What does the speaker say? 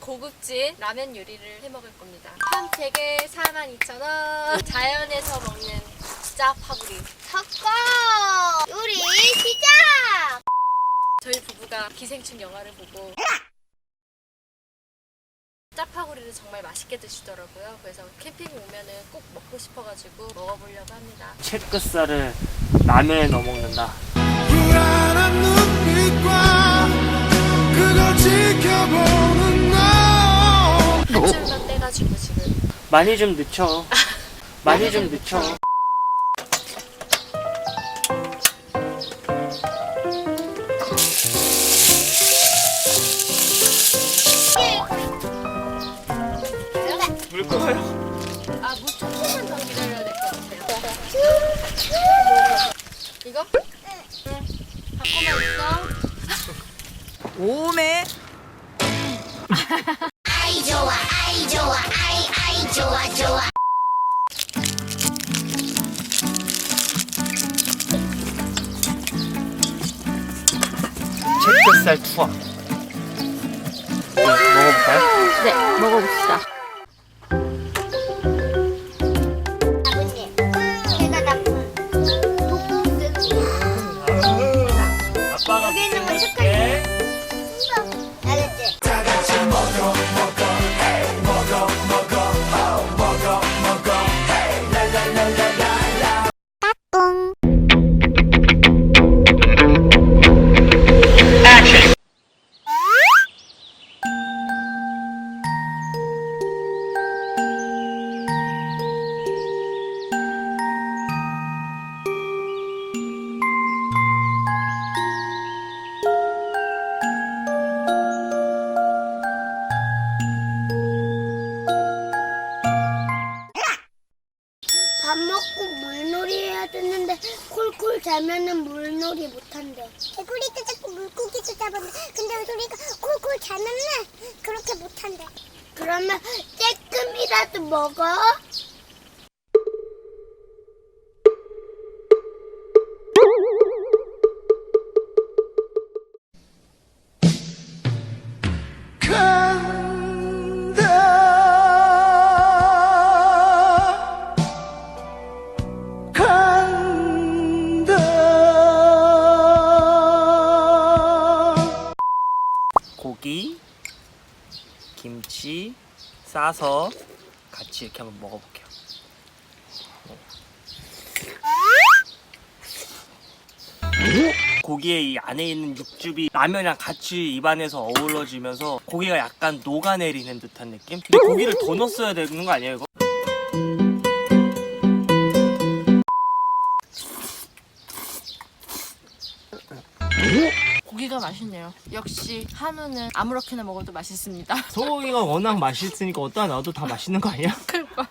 고급진 라면 요리를 해 먹을 겁니다. 한 팩에 42,000원. 자연에서 먹는 짜파구리. 섞어 요리 시작 저희 부부가 기생충 영화를 보고 짜파구리를 정말 맛있게 드시더라고요. 그래서 캠핑 오면은 꼭 먹고 싶어가지고 먹어보려고 합니다. 채끝살을 라면에 넣어 먹는다. 불안한 눈 많이 좀 늦춰. 많이 좀 늦춰. 물 꺼요? 아, 물 조금만 더 기다려야 될 것 같아요. 이거? 응. 바꿔만 있어. 오메 아이 좋아 아이 좋아 아이 좋아 좋아 채끝살 투어. 네, 먹어볼까요? 네, 먹어봅시다. 밥 먹고 물놀이 해야 되는데 콜콜 자면은 물놀이 못한대. 개구리도 잡고 물고기도 잡았는데 근데 소리가 콜콜 자면은 그렇게 못한대. 그러면 쬐끔이라도 먹어. 김치 싸서 같이 이렇게 한번 먹어볼게요. 고기의 이 안에 있는 육즙이 라면이랑 같이 입안에서 어우러지면서 고기가 약간 녹아내리는 듯한 느낌? 근데 고기를 더 넣었어야 되는 거 아니에요, 이거? 고기가 맛있네요. 역시 한우는 아무렇게나 먹어도 맛있습니다. 소고기가 워낙 맛있으니까 어디다 놔도 다 맛있는 거 아니야? 그러니까.